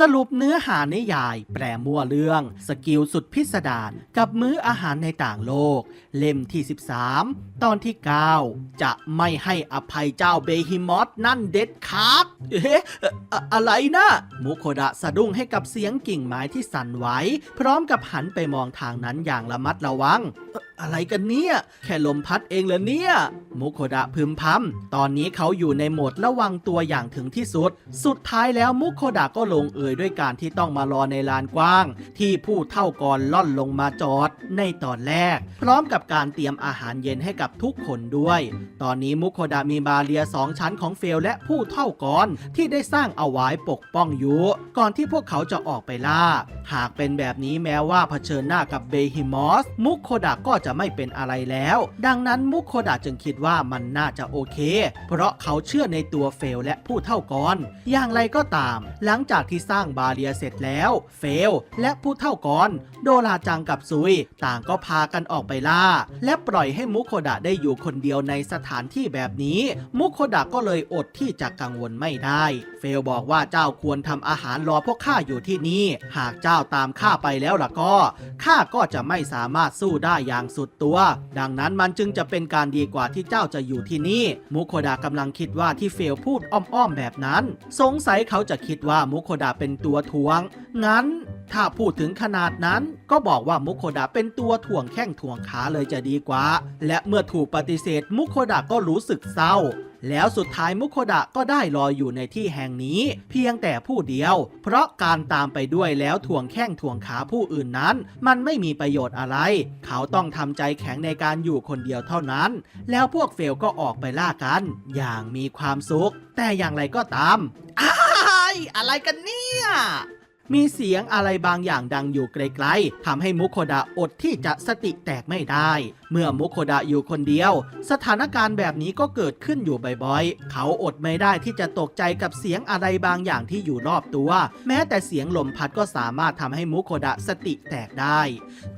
สรุปเนื้อหานิยาย แปลมั่วเรื่อง สกิลสุดพิสดารกับมื้ออาหารในต่างโลก เล่มที่ 13 ตอนที่ 9 จะไม่ให้อภัยเจ้าเบฮิมอสนั่นเด็ดขาดเอ๊ะอะอะไรนะมุโคดะสะดุ้งให้กับเสียงกิ่งไม้ที่สั่นไหวพร้อมกับหันไปมองทางนั้นอย่างระมัดระวังอะไรกันเนี่ย แค่ลมพัดเองเหรอเนี่ย มุโคดะพึมพำตอนนี้เขาอยู่ในโหมดระวังตัวอย่างถึงที่สุด สุดท้ายแล้วมุโคดะก็ลงเอยด้วยการที่ต้องมารอในลานกว้าง ที่ผู้เท่ากรล่อนลงมาจอด ในตอนแรก พร้อมกับการเตรียมอาหารเย็นให้กับทุกคนด้วย ตอนนี้มุโคดะมีบาเรียสองชั้นของเฟลและผู้เท่ากรที่ได้สร้างเอาไว้ปกป้องอยู่ก่อนที่พวกเขาจะออกไปล่า หากเป็นแบบนี้แม้ว่าเผชิญหน้ากับเบฮิมอสมุโคดะก็จะไม่เป็นอะไรแล้ว ดังนั้นมุโคดะจึงคิดว่ามันน่าจะโอเค เพราะเขาเชื่อในตัวเฟลและผู้เท่ากรอย่างไรก็ตาม หลังจากที่สร้างบาเรียเสร็จแล้ว เฟลและผู้เท่ากรโดราจังกับซุย ต่างก็พากันออกไปล่า และปล่อยให้มุโคดะได้อยู่คนเดียวในสถานที่แบบนี้ มุโคดะก็เลยอดที่จะกังวลไม่ได้ เฟลบอกว่าเจ้าควรทำอาหารรอพวกข้าอยู่ที่นี่ หากเจ้าตามข้าไปแล้วล่ะก็ข้าก็จะไม่สามารถสู้ได้อย่างสุดตัว ดังนั้นมันจึงจะเป็นการดีกว่าที่เจ้าจะอยู่ที่นี่ มุโคดากำลังคิดว่าที่เฟลพูดอ้อมๆแบบนั้น สงสัยเขาจะคิดว่ามุโคดะเป็นตัวทวง งั้นถ้าพูดถึงขนาดนั้นก็บอกว่ามุโคดะเป็นตัวถ่วงแข้งถ่วงขาเลยจะดีกว่า และเมื่อถูกปฏิเสธมุโคดะก็รู้สึกเศร้า แล้วสุดท้ายมุโคดะก็ได้รออยู่ในที่แห่งนี้ เพียงแต่ผู้เดียว เพราะการตามไปด้วยแล้วถ่วงแข้งถ่วงขาผู้อื่นนั้น มันไม่มีประโยชน์อะไร เขาต้องทำใจแข็งในการอยู่คนเดียวเท่านั้น แล้วพวกเฟลก็ออกไปล่ากัน อย่างมีความสุข แต่อย่างไรก็ตามอ้ายอะไรกันเนี่ยมีเสียงอะไรบางอย่างดังอยู่ไกลๆทำให้มุโคดะอดที่จะสติแตกไม่ได้เมื่อมุโคดะอยู่คนเดียว สถานการณ์แบบนี้ก็เกิดขึ้นอยู่บ่อยๆ เขาอดไม่ได้ที่จะตกใจกับเสียงอะไรบางอย่างที่อยู่รอบตัว แม้แต่เสียงลมพัดก็สามารถทำให้มุโคดะสติแตกได้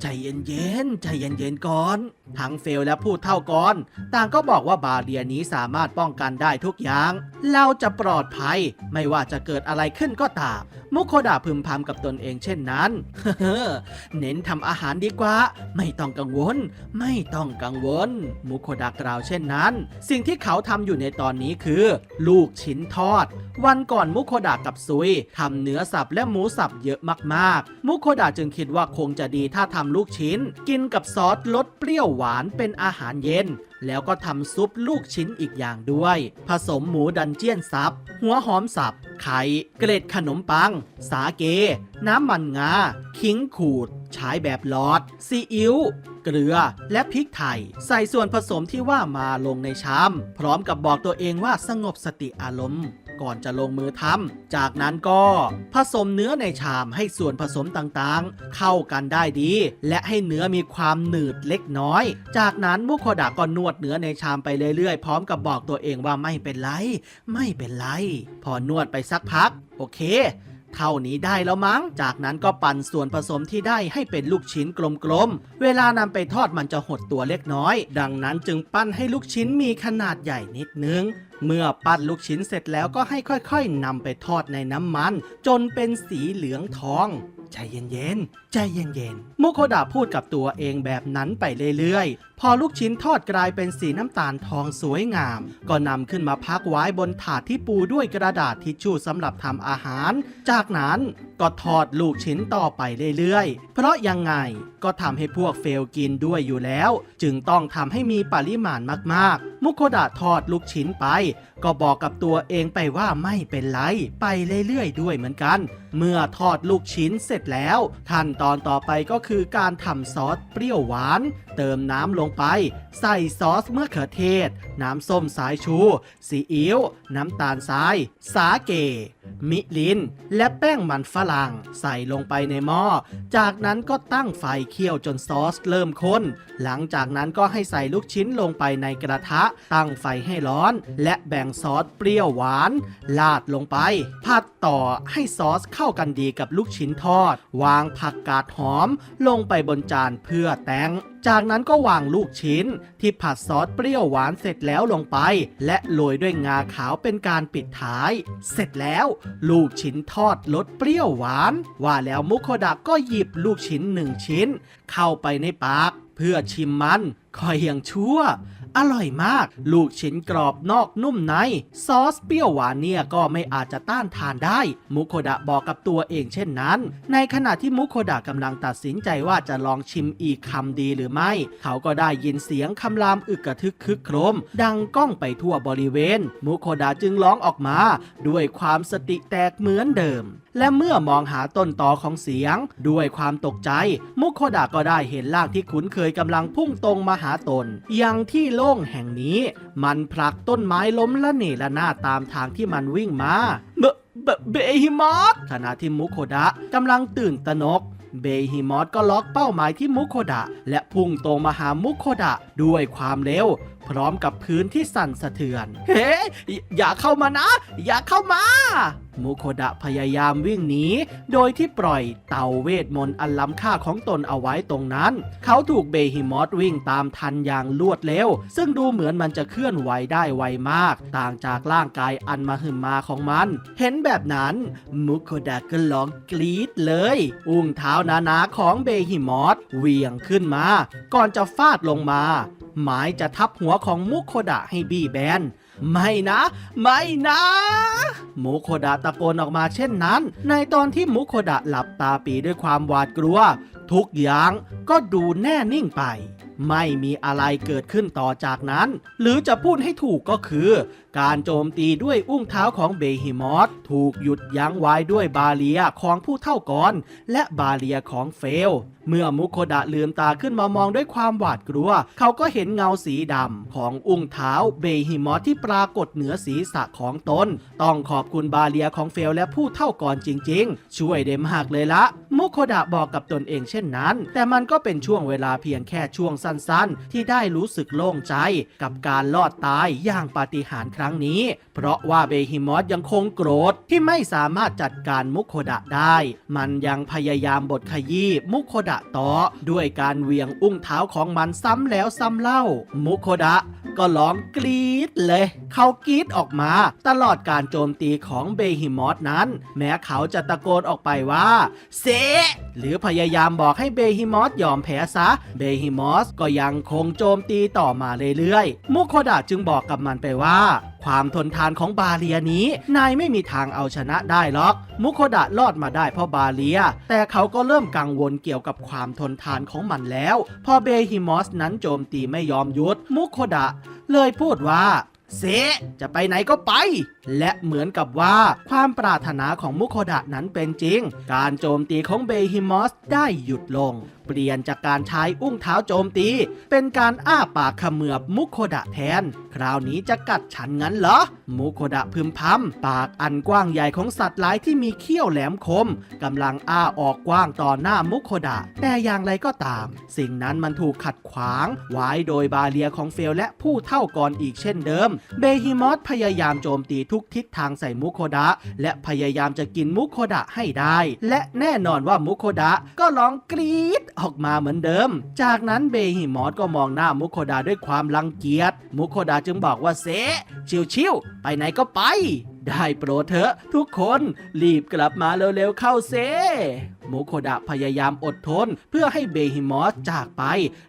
ใจเย็นๆ ใจเย็นๆ ก่อน ทั้งเฟลและพูดเท่าก่อน ต่างก็บอกว่าบาเรียนี้สามารถป้องกันได้ทุกอย่าง เราจะปลอดภัย ไม่ว่าจะเกิดอะไรขึ้นก็ตาม มุโคดะพึมพำกับตนเองเช่นนั้น เน้นทำอาหารดีกว่า ไม่ต้องกังวล ไม่ต้องกังวล มุโคดะกล่าวเช่นนั้น สิ่งที่เขาทำอยู่ในตอนนี้คือ ลูกชิ้นทอด วันก่อนมุโคดะกับซุยทำเนื้อสับและหมูสับเยอะมากๆ มุโคดะจึงคิดว่าคงจะดีถ้าทำลูกชิ้น กินกับซอสรสเปรี้ยวหวานเป็นอาหารเย็นแล้วก็ทำซุปลูกชิ้นอีกอย่างด้วย ผสมหมูดันเจียนซับ หัวหอมสับ ไข่ เกล็ดขนมปัง สาเก น้ำมันงา ขิงขูด ใช้แบบหลอด ซีอิ๊ว เกลือ และพริกไทย ใส่ส่วนผสมที่ว่ามาลงในชาม พร้อมกับบอกตัวเองว่าสงบสติอารมณ์ ก่อนจะลงมือทำจากนั้นก็ผสมเนื้อในชามให้ส่วนผสมต่างๆ เข้ากันได้ดี และให้เนื้อมีความหนืดเล็กน้อย จากนั้นมุโคดะก็นวดเนื้อในชามไปเรื่อยๆ พร้อมกับบอกตัวเองว่าไม่เป็นไร ไม่เป็นไร พอนวดไปสักพัก โอเค เท่านี้ได้แล้วมั้ง จากนั้นก็ปั่นส่วนผสมที่ได้ให้เป็นลูกชิ้นกลมๆ เวลานำไปทอดมันจะหดตัวเล็กน้อย ดังนั้นจึงปั้นให้ลูกชิ้นมีขนาดใหญ่นิดนึง เมื่อปั้นลูกชิ้นเสร็จแล้วก็ให้ค่อยๆนำไปทอดในน้ำมัน จนเป็นสีเหลืองทอง ใจเย็นๆ ใจเย็นๆ มุโคดะพูดกับตัวเองแบบนั้นไปเรื่อยๆ พอลูกชิ้นทอดกลายเป็นสีน้ำตาลทองสวยงาม ก็นำขึ้นมาพักไว้บนถาดที่ปูด้วยกระดาษทิชชู่สำหรับทำอาหาร จากนั้นก็ทอดลูกชิ้นต่อไปเรื่อยๆ เพราะยังไงก็ทำให้พวกเฟลกินด้วยอยู่แล้ว จึงต้องทำให้มีปริมาณมากๆ มุโคดะทอดลูกชิ้นไป ก็บอกกับตัวเองไปว่าไม่เป็นไร ไปเรื่อยๆด้วยเหมือนกัน เมื่อทอดลูกชิ้นเสร็จแล้ว ขั้นตอนต่อไปก็คือการทำซอสเปรี้ยวหวาน เติมน้ำลงไป ใส่ซอสมะเขือเทศ น้ำส้มสายชู ซีอิ๊ว น้ำตาลทราย สาเก มิลิน และแป้งมันฝรั่งใส่ลงไปในหม้อ จากนั้นก็ตั้งไฟเคี่ยวจนซอสเริ่มข้น หลังจากนั้นก็ให้ใส่ลูกชิ้นลงไปในกระทะ ตั้งไฟให้ร้อน และแบ่งซอสเปรี้ยวหวาน ลาดลงไป ผัดต่อให้ซอสเข้ากันดีกับลูกชิ้นทอด วางผักกาดหอม ลงไปบนจานเพื่อแตงจากนั้นก็วางลูกชิ้น ที่ผัดซอสเปรี้ยวหวานเสร็จแล้วลงไป และโรยด้วยงาขาวเป็นการปิดท้าย เสร็จแล้ว ลูกชิ้นทอดรสเปรี้ยวหวาน ว่าแล้วมุโคดะก็หยิบลูกชิ้นหนึ่งชิ้น เข้าไปในปาก เพื่อชิมมันคอยยังชั่ว อร่อยมาก ลูกชิ้นกรอบนอกนุ่มใน ซอสเปรี้ยวหวานเนี่ยก็ไม่อาจจะต้านทานได้ มุโคดะบอกกับตัวเองเช่นนั้น ในขณะที่มุโคดะกำลังตัดสินใจว่าจะลองชิมอีกคำดีหรือไม่ เขาก็ได้ยินเสียงคำรามอึกกระทึกคึกโครม ดังก้องไปทั่วบริเวณ มุโคดะจึงร้องออกมา ด้วยความสติแตกเหมือนเดิมและเมื่อมองหาต้นตอของเสียง ด้วยความตกใจ มุโคดะก็ได้เห็นร่างที่คุ้นเคยกำลังพุ่งตรงมาหาตนยังที่โล่งแห่งนี้ มันผลักต้นไม้ล้มละเนระนาดตามทางที่มันวิ่งมาเบเบเบฮิมอสขณะที่มุโคดะกำลังตื่นตระหนกเบฮิมอสก็ล็อกเป้าหมายที่มุโคดะ และพุ่งตรงมาหามุโคดะ ด้วยความเร็ว พร้อมกับพื้นที่สั่นสะเทือน เฮ้ยอย่าเข้ามานะ อย่าเข้ามา มุโคดะพยายามวิ่งหนี โดยที่ปล่อยเต่าเวทมนต์อันล้ำค่าของตนเอาไว้ตรงนั้น เขาถูกเบฮิมอสวิ่งตามทันอย่างรวดเร็ว ซึ่งดูเหมือนมันจะเคลื่อนไหวได้ไวมาก ต่างจากร่างกายอันมาหึมมาของมัน เห็นแบบนั้น มุโคดะก็ร้องกรี๊ดเลย อุ้งเท้าหนาๆของเบฮิมอสเหวี่ยงขึ้นมา ก่อนจะฟาดลงมา หมายจะทับหัวของมุโคดะให้บี้แบน ไม่นะ ไม่นะมุโคดะตะโกนออกมาเช่นนั้น ในตอนที่มุโคดะหลับตาปีด้วยความหวาดกลัว ทุกอย่างก็ดูแน่นิ่งไป ไม่มีอะไรเกิดขึ้นต่อจากนั้น หรือจะพูดให้ถูกก็คือ การโจมตีด้วยอุ้งเท้าของเบฮิมอสถูกหยุดยั้งไว้ด้วยบาเลียของผู้เท่ากรและบาเลียของเฟล เมื่อมุโคดะลืมตาขึ้นมามองด้วยความหวาดกลัว เขาก็เห็นเงาสีดำของอุ้งเท้าเบฮิมอสที่ปรากฏเหนือศีรษะของตน ต้องขอบคุณบาเลียของเฟลและผู้เท่ากรจริง ๆ ช่วยเดมากเลยละ มุโคดะบอกกับตนเองเช่นนั้น แต่มันก็เป็นช่วงเวลาเพียงแค่ช่วงสนๆ ที่ได้รู้สึกโล่งใจกับการรอดตายอย่างปาฏิหาริย์ครั้งนี้ เพราะว่าเบฮิมอสยังคงโกรธที่ไม่สามารถจัดการมุโคดะได้ มันยังพยายามบดขยี้มุโคดะต่อด้วยการเวียงอุ้งเท้าของมันซ้ำแล้วซ้ำเล่า มุโคดะก็ร้องกรี๊ดเลย เขากรี๊ดออกมา ตลอดการโจมตีของเบฮิมอสนั้น แม้เขาจะตะโกนออกไปว่าเซะหรือพยายามบอกให้เบฮิมอสยอมแพ้ซะ เบฮิมอสก็ยังคงโจมตีต่อมาเรื่อยๆ มุโคดะจึงบอกกับมันไปว่าความทนทานของบาเลียนี้ นายไม่มีทางเอาชนะได้หรอก มุโคดะรอดมาได้เพราะบาเลีย แต่เขาก็เริ่มกังวลเกี่ยวกับความทนทานของมันแล้ว พอเบฮิมอสนั้นโจมตีไม่ยอมหยุด มุโคดะ เลยพูดว่าเซจะไปไหนก็ไป และเหมือนกับว่าความปรารถนาของมุโคดะนั้นเป็นจริง การโจมตีของเบฮิมอสได้หยุดลง เปลี่ยนจากการใช้อุ้งเท้าโจมตี เป็นการอ้าปากขมือบมุโคดะแทน คราวนี้จะกัดฉันงั้นเหรอ มุโคดะพึมพำปากอันกว้างใหญ่ของสัตว์ร้ายที่มีเขี้ยวแหลมคมกำลังอ้าออกกว้างต่อหน้ามุโคดะ แต่อย่างไรก็ตาม สิ่งนั้นมันถูกขัดขวาง ไว้โดยบาเลียของเฟลและผู้เท่ากรอีกเช่นเดิม เบฮิมอสพยายามโจมตีทุกทิศทางใส่มุโคดะ และพยายามจะกินมุโคดะให้ได้ และแน่นอนว่ามุโคดะก็ร้องกรี๊ดออกมาเหมือนเดิม จากนั้นเบฮิมอสก็มองหน้ามุโคดาด้วยความรังเกียจ มุโคดาจึงบอกว่าเซชิวๆไปไหนก็ไป ได้โปรดเถอะทุกคนรีบกลับมาเร็วๆเข้าเซมุโคดะพยายามอดทน เพื่อให้เบฮิมอสจากไป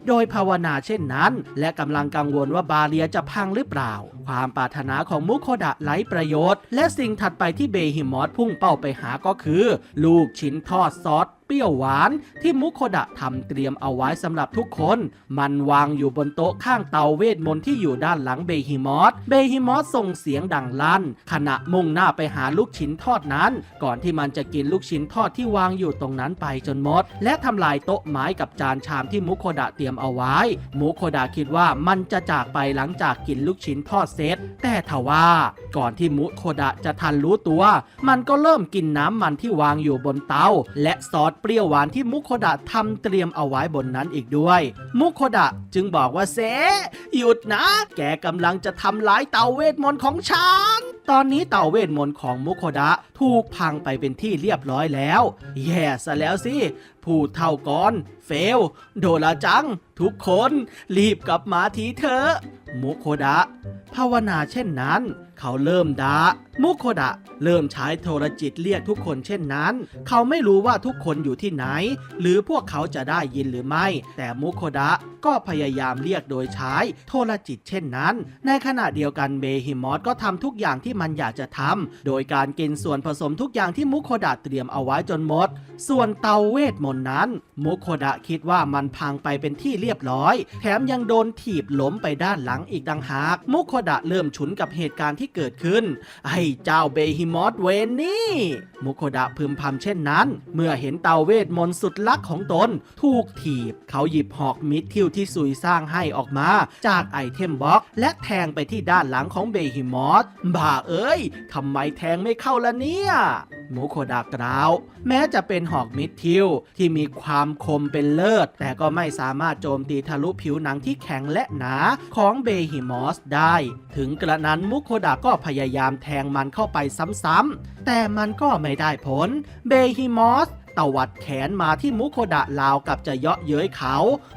โดยภาวนาเช่นนั้น และกำลังกังวลว่าบาเลียจะพังหรือเปล่า ความปรารถนาของมุโคดะไร้ประโยชน์ และสิ่งถัดไปที่เบฮิมอสพุ่งเป้าไปหาก็คือ ลูกชิ้นทอดซอสเปรี้ยวหวานที่มุโคดะทำเตรียมเอาไว้สำหรับทุกคน มันวางอยู่บนโต๊ะข้างเตาเวทมนต์ที่อยู่ด้านหลังเบฮิมอสเบฮิมอสส่งเสียงดังลั่น ขณะมุ่งหน้าไปหาลูกชิ้นทอดนั้น ก่อนที่มันจะกินลูกชิ้นทอดที่วางอยู่ตรงนั้นไปจนหมด และทำลายโต๊ะไม้กับจานชามที่มุโคดะเตรียมเอาไว้ มุโคดะคิดว่ามันจะจากไปหลังจากกินลูกชิ้นทอดเสร็จแต่ทว่า ก่อนที่มุโคดะจะทันรู้ตัว มันก็เริ่มกินน้ำมันที่วางอยู่บนเตาและซอสเปรี้ยวหวานที่มุโคดะทำเตรียมเอาไว้บนนั้นอีกด้วย มุโคดะจึงบอกว่าเซหยุดนะ แกกำลังจะทำร้ายเตาเวทมนต์ของฉัน ตอนนี้เต่าเวทมนต์ของมุโคดะถูกพังไปเป็นที่เรียบร้อยแล้ว แย่ซะแล้วสิผู้เท่าก่อนเฟล โดราจัง ทุกคน รีบกลับมาทีเถอะมุโคดะ ภาวนาเช่นนั้น เขาเริ่มด่ามุโคดะ เริ่มใช้โทรจิตเรียกทุกคนเช่นนั้น เขาไม่รู้ว่าทุกคนอยู่ที่ไหน หรือพวกเขาจะได้ยินหรือไม่ แต่มุโคดะก็พยายามเรียกโดยใช้โทรจิตเช่นนั้น ในขณะเดียวกันเบฮิมอสก็ทำทุกอย่างที่มันอยากจะทำโดยการกินส่วนผสมทุกอย่างที่มุโคดะเตรียมเอาไว้จนหมด ส่วนเตาเวทมนต์นั้น มุโคดะคิดว่ามันพังไปเป็นที่เรียบร้อย แถมยังโดนถีบล้มไปด้านหลังอีกดังหาก มุโคดะเริ่มฉุนกับเหตุการณ์ที่เกิดขึ้น ไอ้เจ้าเบฮิมอสเวนนี่ มุโคดะพึมพำเช่นนั้น เมื่อเห็นเตาเวทมนต์สุดลักของตน ถูกถีบ เขาหยิบหอกมิดทิวที่ซุยสร้างให้ออกมา จากไอเทมบ็อกและแทงไปที่ด้านหลังของเบฮิมอสบ้าเอ้ยทำไมแทงไม่เข้าละเนี่ยมุโคดะกล่าว แม้จะเป็นหอกมิดทิวที่มีความคมเป็นเลิศ แต่ก็ไม่สามารถโจมตีทะลุผิวหนังที่แข็งและหนาของเบฮิมอสได้ ถึงกระนั้นมุโคดะก็พยายามแทงมันเข้าไปซ้ำๆแต่มันก็ไม่ได้ผล เบฮิมอสตวัดแขนมาที่มุโคดะลาวกับจะเยาะเย้ยเขา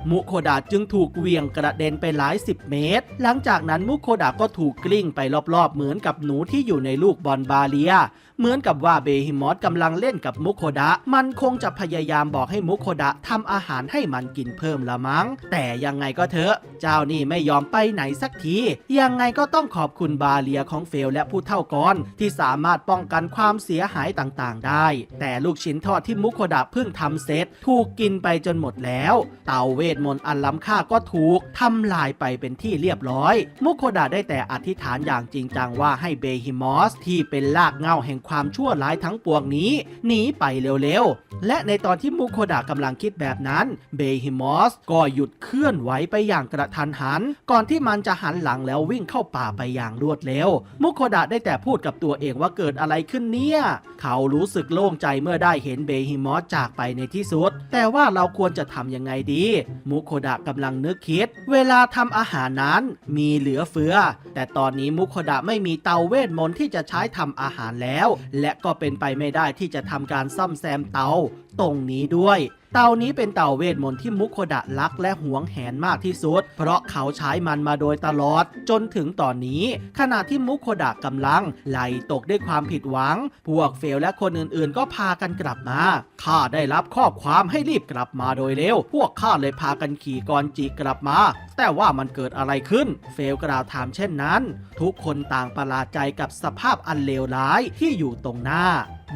มุโคดะจึงถูกเวียงกระเด็นไปหลายสิบเมตร หลังจากนั้นมุโคดะก็ถูกกลิ้งไปรอบๆ เหมือนกับหนูที่อยู่ในลูกบอลบาเลีย เหมือนกับว่าเบฮิมอสกำลังเล่นกับมุโคดะ มันคงจะพยายามบอกให้มุโคดะทำอาหารให้มันกินเพิ่มละมั้ง แต่ยังไงก็เถอะ เจ้านี่ไม่ยอมไปไหนสักที ยังไงก็ต้องขอบคุณบาเลียของเฟลและผู้เท่ากรที่สามารถป้องกันความเสียหายต่างๆ ได้ แต่ลูกชิ้นทอดที่มุโคดะเพิ่งทำเสร็จถูกกินไปจนหมดแล้ว เต่าเวทมนต์อันล้ำค่าก็ถูกทำลายไปเป็นที่เรียบร้อย มุโคดะได้แต่อธิษฐานอย่างจริงจังว่าให้เบฮิมอสที่เป็นลากเงาแห่งความชั่วร้ายทั้งปวงนี้หนีไปเร็วๆ และในตอนที่มุโคดะกำลังคิดแบบนั้น เบฮิมอสก็หยุดเคลื่อนไหวไปอย่างกระทันหัน ก่อนที่มันจะหันหลังแล้ววิ่งเข้าป่าไปอย่างรวดเร็วมุโคดะได้แต่พูดกับตัวเองว่าเกิดอะไรขึ้นเนี่ย เขารู้สึกโล่งใจเมื่อได้เห็นเบฮิมอสจากไปในที่สุด แต่ว่าเราควรจะทำยังไงดีมุโคดะกำลังนึกคิด เวลาทำอาหารนั้นมีเหลือเฟือ แต่ตอนนี้มุโคดะไม่มีเตาเวทมนต์ที่จะใช้ทำอาหารแล้วและก็เป็นไปไม่ได้ที่จะทำการซ่อมแซมเตาตรงนี้ด้วย เต่านี้เป็นเต่าเวทมนต์ที่มุโคดะรักและหวงแหนมากที่สุด เพราะเขาใช้มันมาโดยตลอด จนถึงตอนนี้ ขณะที่มุโคดะกำลังไหลตกด้วยความผิดหวัง พวกเฟลและคนอื่นๆ ก็พากันกลับมาข้าได้รับข้อความให้รีบกลับมาโดยเร็ว พวกข้าเลยพากันขี่กรจีกลับมา แต่ว่ามันเกิดอะไรขึ้น เฟลกล่าวถามเช่นนั้น ทุกคนต่างประหลาดใจกับสภาพอันเลวร้ายที่อยู่ตรงหน้า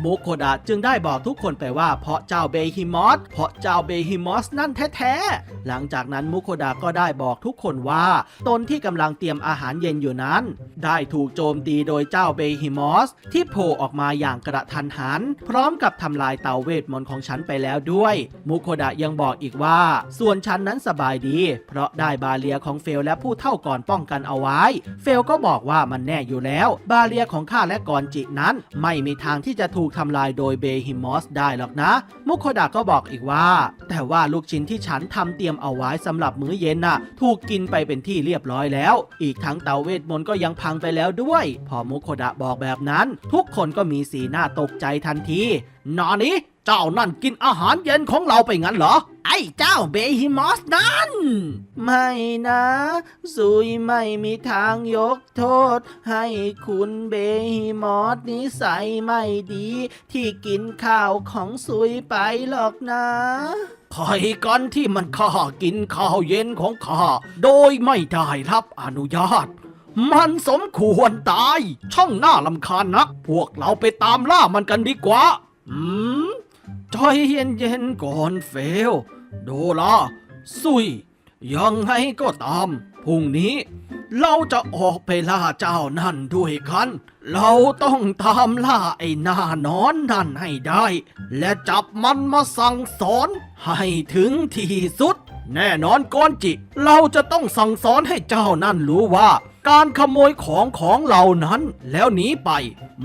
มุคโคดะจึงได้บอกทุกคนไปว่าเพราะเจ้าเบฮิมอสเพราะเจ้าเบฮิมอสนั่นแท้ๆ หลังจากนั้นมุโคดะก็ได้บอกทุกคนว่า ตนที่กำลังเตรียมอาหารเย็นอยู่นั้น ได้ถูกโจมตีโดยเจ้าเบฮิมอสที่โผล่ออกมาอย่างกระทันหัน พร้อมกับทำลายเตาเวทมนต์ของฉันไปแล้วด้วย มุโคดะยังบอกอีกว่า ส่วนฉันนั้นสบายดี เพราะได้บาเลียของเฟลและผู้เท่าก่อนป้องกันเอาไว้ เฟลก็บอกว่ามันแน่อยู่แล้ว บาเลียของข้าและกอนจินั้น ไม่มีทางที่จะถูกทำลายโดยเบฮิมอสได้หรอกนะ มุโคดะก็บอกอีกว่า แต่ว่าลูกชิ้นที่ฉันทำเตรียมเอาไว้สำหรับมื้อเย็นน่ะ ถูกกินไปเป็นที่เรียบร้อยแล้ว อีกทั้งเตาเวทมนต์ก็ยังพังไปแล้วด้วย พอมุโคดะบอกแบบนั้น ทุกคนก็มีสีหน้าตกใจทันทีนอนี้ เจ้านั่นกินอาหารเย็นของเราไปงั้นเหรอ ไอ้เจ้าเบฮิมอสนั่น ไม่นะซุยไม่มีทางยกโทษ ให้คุณเบฮิมอสนิสัยไม่ดี ที่กินข้าวของซุยไปหรอกนะใครกันที่มันข้ากินข้าวเย็นของข้าโดยไม่ได้รับอนุญาตมันสมควรตาย ช่องหน้าลำคาญนัก พวกเราไปตามล่ามันกันดีกว่า อืม ใจเย็นๆก่อนเฟล โดล่าซุย ยังไงก็ตาม พรุ่งนี้ เราจะออกไปล่าเจ้านั่นด้วยกัน เราต้องตามล่าไอ้หน้านอนนั่นให้ได้ และจับมันมาสั่งสอน ให้ถึงที่สุด แน่นอนก้อนจิ เราจะต้องสั่งสอนให้เจ้านั่นรู้ว่า การขโมยของของเหล่านั้นแล้วหนีไป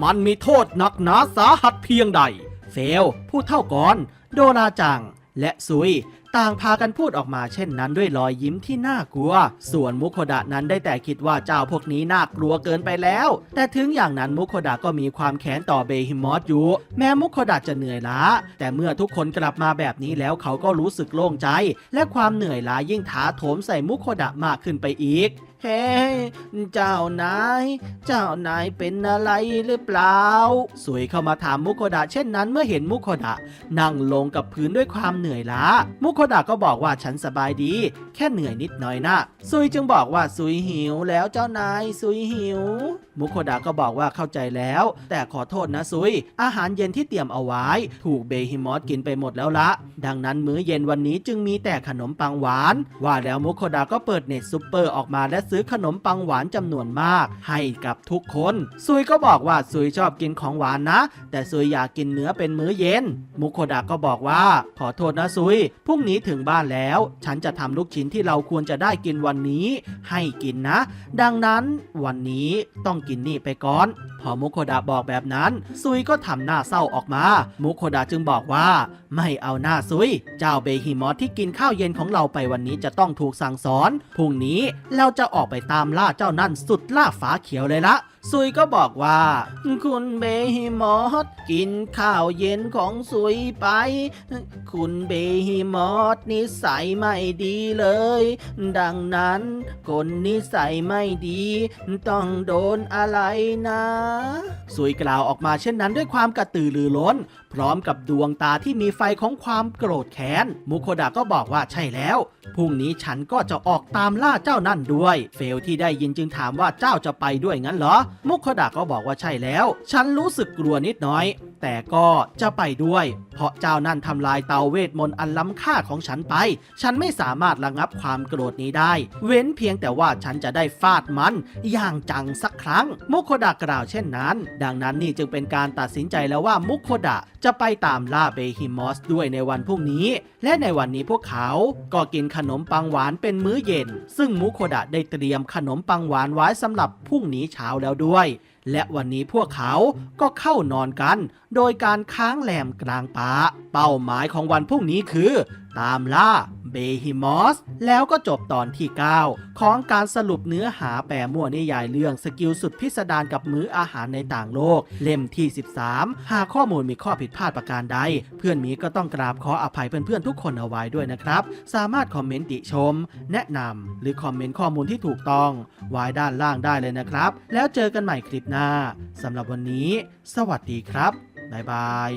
มันมีโทษหนักหนาสาหัสเพียงใด เฟล ผู้เท่าก่อน โดราจัง และซุย ต่างพากันพูดออกมาเช่นนั้นด้วยรอยยิ้มที่น่ากลัว ส่วนมุโคดะนั้นได้แต่คิดว่าเจ้าพวกนี้น่ากลัวเกินไปแล้ว แต่ถึงอย่างนั้นมุโคดะก็มีความแค้นต่อเบฮิมอสอยู่ แม้มุโคดะจะเหนื่อยล้า แต่เมื่อทุกคนกลับมาแบบนี้แล้วเขาก็รู้สึกโล่งใจ และความเหนื่อยล้ายิ่งถาโถมใส่มุโคดะมากขึ้นไปอีก เฮ้เจ้านาย เจ้านายเป็นอะไรหรือเปล่า สวยเข้ามาถามมุโคดะเช่นนั้นเมื่อเห็นมุโคดะ นั่งลงกับพื้นด้วยความเหนื่อยล้า มุโคดะก็บอกว่าฉันสบายดี แค่เหนื่อยนิดหน่อยนะซุยจึงบอกว่าซุยหิวแล้วเจ้านายซุยหิว มุโคดะก็บอกว่าเข้าใจแล้ว แต่ขอโทษนะซุย อาหารเย็นที่เตรียมเอาไว้ ถูกเบฮิมอสกินไปหมดแล้วละ ดังนั้นมื้อเย็นวันนี้จึงมีแต่ขนมปังหวาน ว่าแล้วมุโคดะก็เปิดเน็ตซุปเปอร์ออกมาและซื้อขนมปังหวานจำนวนมาก ให้กับทุกคน ซุยก็บอกว่าซุยชอบกินของหวานนะ แต่ซุยอยากกินเนื้อเป็นมื้อเย็น มุโคดะก็บอกว่า ขอโทษนะซุยพรุ่งนี้ถึงบ้านแล้ว ฉันจะทำลูกชิ้นที่เราควรจะได้กินวันนี้ ให้กินนะ ดังนั้นวันนี้ต้องกินนี่ไปก่อน พอมุโคดะบอกแบบนั้น ซุยก็ทำหน้าเศร้าออกมา มุโคดะจึงบอกว่า ไม่เอาหน้าซุย เจ้าเบฮิมอสที่กินข้าวเย็นของเราไปวันนี้จะต้องถูกสั่งสอนพรุ่งนี้เราจะออกไปตามล่าเจ้านั่นสุดล่าฟ้าเขียวเลยละซุยก็บอกว่า คุณเบฮิมอสกินข้าวเย็นของซุยไป คุณเบฮิมอสนิสัยไม่ดีเลย ดังนั้นคนนิสัยไม่ดี ต้องโดนอะไรนะซุยกล่าวออกมาเช่นนั้นด้วยความกระตือรือร้น พร้อมกับดวงตาที่มีไฟของความโกรธแค้นมุโคดะก็บอกว่าใช่แล้วพรุ่งนี้ฉันก็จะออกตามล่าเจ้านั่นด้วย เฟลที่ได้ยินจึงถามว่าเจ้าจะไปด้วยงั้นเหรอมุโคดาก็บอกว่าใช่แล้ว ฉันรู้สึกกลัวนิดน้อย แต่ก็จะไปด้วย เพราะเจ้านั่นทำลายเตาเวทมนต์อันล้ำค่าของฉันไป ฉันไม่สามารถระงับความโกรธนี้ได้ เว้นเพียงแต่ว่าฉันจะได้ฟาดมันอย่างจังสักครั้ง มุโคดะกล่าวเช่นนั้น ดังนั้นนี่จึงเป็นการตัดสินใจแล้วว่ามุโคดะจะไปตามล่าเบฮิมอสด้วยในวันพรุ่งนี้ และในวันนี้พวกเขาก็กินขนมปังหวานเป็นมื้อเย็น ซึ่งมุโคดะได้เตรียมขนมปังหวานไว้สำหรับพรุ่งนี้เช้าแล้วด้วย และวันนี้พวกเขาก็เข้านอนกัน โดยการค้างแรมกลางป่า เป้าหมายของวันพรุ่งนี้คือ ตามล่า เบฮิมอสแล้วก็จบตอนที่ 9 ของการสรุปเนื้อหาแปลมั่วนิยายเรื่องสกิลสุดพิสดารกับมื้ออาหารในต่างโลก เล่มที่ 13 หากข้อมูลมีข้อผิดพลาดประการใด เพื่อนมีก็ต้องกราบขออภัยเพื่อนๆทุกคนเอาไว้ด้วยนะครับ สามารถคอมเมนต์ติชม แนะนำหรือคอมเมนต์ข้อมูลที่ถูกต้อง ไว้ด้านล่างได้เลยนะครับ แล้วเจอกันใหม่คลิปหน้าสำหรับวันนี้ สวัสดีครับบ๊ายบาย